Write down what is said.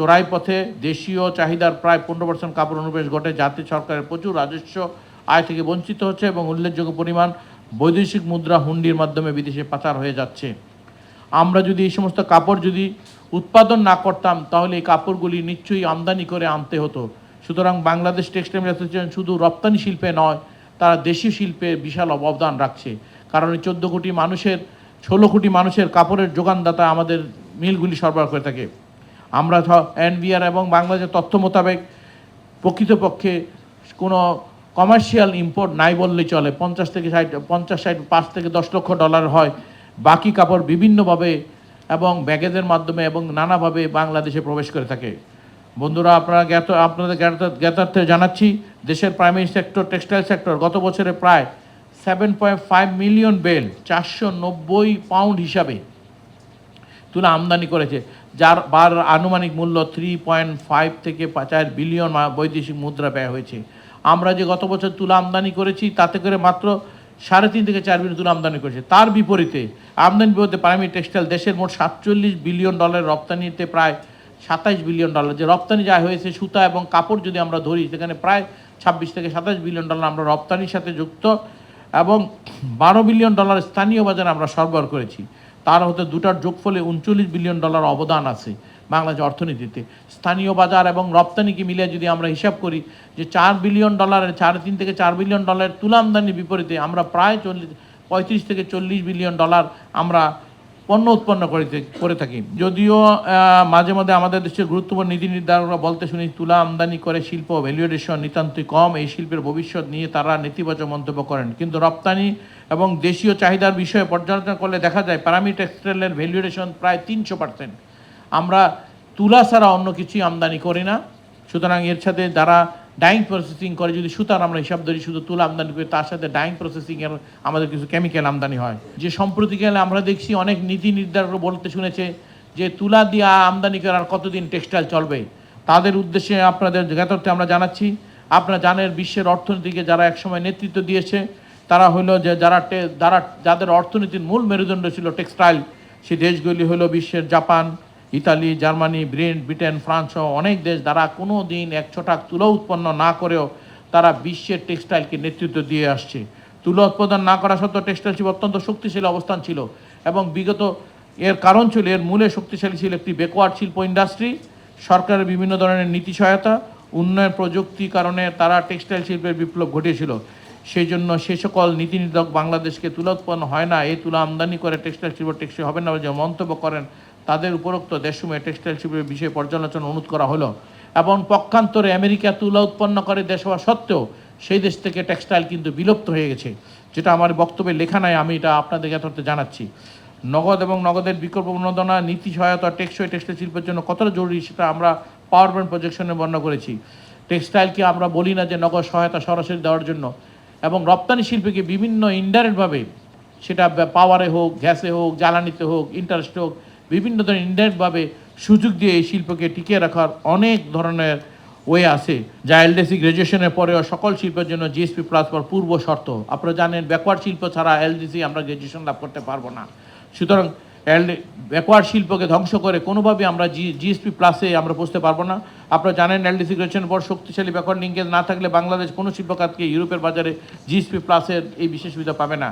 চোরাই পথে দেশীয় চাহিদার প্রায় পনেরো পার্সেন্ট কাপড় অনুপ্রবেশ ঘটে। যাতে সরকারের প্রচুর রাজস্ব আয় থেকে বঞ্চিত হচ্ছে এবং উল্লেখযোগ্য পরিমাণ বৈদেশিক মুদ্রা হুন্ডির মাধ্যমে বিদেশে পাচার হয়ে যাচ্ছে। আমরা যদি এই সমস্ত কাপড় যদি উৎপাদন না করতাম, তাহলে এই কাপড়গুলি নিশ্চয়ই আমদানি করে আনতে হতো। সুতরাং বাংলাদেশ টেক্সটাইল অ্যাসোসিয়েশন শুধু রপ্তানি শিল্পে নয়, তারা দেশীয় শিল্পে বিশাল অবদান রাখছে। কারণ এই চোদ্দ কোটি মানুষের, ষোলো কোটি মানুষের কাপড়ের যোগানদাতা আমাদের মিলগুলি সরবরাহ করে থাকে। আমরা এনবিআর এবং বাংলাদেশের তথ্য মোতাবেক প্রকৃতপক্ষে কোনো কমার্শিয়াল ইম্পোর্ট নাই বললেই চলে। পঞ্চাশ থেকে ষাট, পঞ্চাশ ষাট, পাঁচ থেকে দশ লক্ষ ডলার হয়। বাকি কাপড় বিভিন্নভাবে এবং ব্যাগেজের মাধ্যমে এবং নানাভাবে বাংলাদেশে প্রবেশ করে থাকে। বন্ধুরা, আপনারা জ্ঞাত, আপনাদের জ্ঞাত- জ্ঞাতার্থে জানাচ্ছি, দেশের প্রাইমারি সেক্টর টেক্সটাইল সেক্টর গত বছরে প্রায় seven point five million bale চারশো নব্বই পাউন্ড হিসাবে তুলা আমদানি করেছে, যার বার আনুমানিক মূল্য থ্রি পয়েন্ট ফাইভ থেকে চার বিলিয়ন বৈদেশিক মুদ্রা ব্যয় হয়েছে। আমরা যে গত বছর তুলা আমদানি করেছি, তাতে করে মাত্র সাড়ে তিন থেকে চার বিলিয়ন তুলা আমদানি করেছে। তার বিপরীতে, আমদানি বিপরীতে প্রাইমারি টেক্সটাইল দেশের মোট সাতচল্লিশ বিলিয়ন ডলার রপ্তানিতে প্রায় সাতাইশ বিলিয়ন ডলার যে রপ্তানি যা হয়েছে, সুতা এবং কাপড় যদি আমরা ধরি, সেখানে প্রায় ছাব্বিশ থেকে সাতাশ বিলিয়ন ডলার আমরা রপ্তানির সাথে যুক্ত এবং বারো বিলিয়ন ডলার স্থানীয় বাজারে আমরা সরবরাহ করেছি। তার হতে দুটার যোগফলে উনচল্লিশ বিলিয়ন ডলার অবদান আছে বাংলাদেশ অর্থনীতিতে। স্থানীয় বাজার এবং রপ্তানিকে মিলিয়ে যদি আমরা হিসাব করি যে চার বিলিয়ন ডলারের, সাড়ে তিন থেকে চার বিলিয়ন ডলারের তুলামদানির বিপরীতে আমরা প্রায় চল্লিশ, পঁয়ত্রিশ থেকে চল্লিশ বিলিয়ন ডলার আমরা পণ্য উৎপন্ন করে করে থাকি। যদিও মাঝে মধ্যে আমাদের দেশের গুরুত্বপূর্ণ নীতি নির্ধারকরা বলতে শুনি, তুলা আমদানি করে শিল্প ভ্যালুয়েশন নিতান্তই কম, এই শিল্পের ভবিষ্যৎ নিয়ে তারা নেতিবাচক মন্তব্য করেন। কিন্তু রপ্তানি এবং দেশীয় চাহিদার বিষয়ে পর্যালোচনা করলে দেখা যায় প্যারামি টেক্সটাইলের ভ্যালুয়েশন প্রায় তিনশো পার্সেন্ট আমরা তুলা ছাড়া অন্য কিছুই আমদানি করি না। সুতরাং এর সাথে যারা ডাইং প্রসেসিং করে যদি সুতার আমরা হিসাব ধরি, শুধু তুলা আমদানি করি তার সাথে ডাইং প্রসেসিংয়ের আমাদের কিছু কেমিক্যাল আমদানি হয়। যে সম্প্রতিকালে আমরা দেখছি অনেক নীতি নির্ধারক বলতে শুনেছে যে তুলা দিয়ে আমদানি করার কতদিন টেক্সটাইল চলবে। তাদের উদ্দেশ্যে আপনাদের জ্ঞাতার্থে আমরা জানাচ্ছি, আপনারা জানেন বিশ্বের অর্থনীতিকে যারা একসময় নেতৃত্ব দিয়েছে, তারা হলো যে যারা যারা, যাদের অর্থনীতির মূল মেরুদণ্ড ছিল টেক্সটাইল সেই দেশগুলি হলো বিশ্বের Japan Italy, Germany, Britain Britain, France সহ অনেক দেশ যারা কোনো দিন এক ছটাক তুলো উৎপন্ন না করেও তারা বিশ্বের টেক্সটাইলকে নেতৃত্ব দিয়ে আসছে। তুলো উৎপাদন না করা সত্ত্বেও টেক্সটাইল শিল্প অত্যন্ত শক্তিশালী অবস্থান ছিল এবং বিগত এর কারণ ছিল এর মূলে শক্তিশালী ছিল একটি বেকওয়ার্ড শিল্প ইন্ডাস্ট্রি সরকারের বিভিন্ন ধরনের নীতি সহায়তা, উন্নয়ন প্রযুক্তি কারণে তারা টেক্সটাইল শিল্পের বিপ্লব ঘটিয়েছিল সেই জন্য সে সকল নীতি নির্ধারক বাংলাদেশকে তুলা উৎপন্ন হয় না, এই তুলা আমদানি করে টেক্সটাইল শিল্প টেকসই হবে না বলে মন্তব্য করেন তাদের উপরোক্ত দেশসমূহে টেক্সটাইল শিল্পের বিষয়ে পর্যালোচনা অনুরোধ করা হলো এবং পক্ষান্তরে আমেরিকা তুলা উৎপন্ন করে দেশ হওয়া সত্ত্বেও সেই দেশ থেকে টেক্সটাইল কিন্তু বিলুপ্ত হয়ে গেছে, যেটা আমার বক্তব্যে লেখা নাই, আমি এটা আপনাদের যথার্থে জানাচ্ছি। নগদ এবং নগদের বিকল্প প্রণোদনা, নীতি সহায়তা, টেকসই টেক্সটাইল শিল্পের জন্য কতটা জরুরি সেটা আমরা পাওয়ার পয়েন্ট প্রজেকশনে বর্ণনা করেছি। টেক্সটাইলকে আমরা বলি না যে নগদ সহায়তা সরাসরি দেওয়ার জন্য এবং রপ্তানি শিল্পীকে বিভিন্ন ইনডাইরেক্টভাবে সেটা পাওয়ারে হোক গ্যাসে হোক, জ্বালানিতে হোক ইন্টারেস্ট হোক বিভিন্ন ধরনের ইনডাইরেক্টভাবে সুযোগ দিয়ে এই শিল্পকে টিকিয়ে রাখার অনেক ধরনের ওয়ে আছে। যা এলডিসি গ্র্যাজুয়েশনের পরেও সকল শিল্পের জন্য জিএসপি প্লাস পর পূর্ব শর্ত। আপনারা জানেন ব্যাকওয়ার্ড শিল্প ছাড়া এলডিসি আমরা গ্র্যাজুয়েশন লাভ করতে পারব না। সুতরাং এল ব্যাকওয়ার্ড শিল্পকে ধ্বংস করে কোনোভাবে আমরা জি জিএসপি প্লাসে আমরা পৌঁছতে পারব না। আপনারা জানেন, এলডিসি গ্রেশনের পর শক্তিশালী ব্যাকওয়ার্ড লিঙ্কেজ না থাকলে বাংলাদেশ কোনো শিল্প খাতকে ইউরোপের বাজারে জিএসপি প্লাসের এই বিশেষ সুবিধা পাবে না।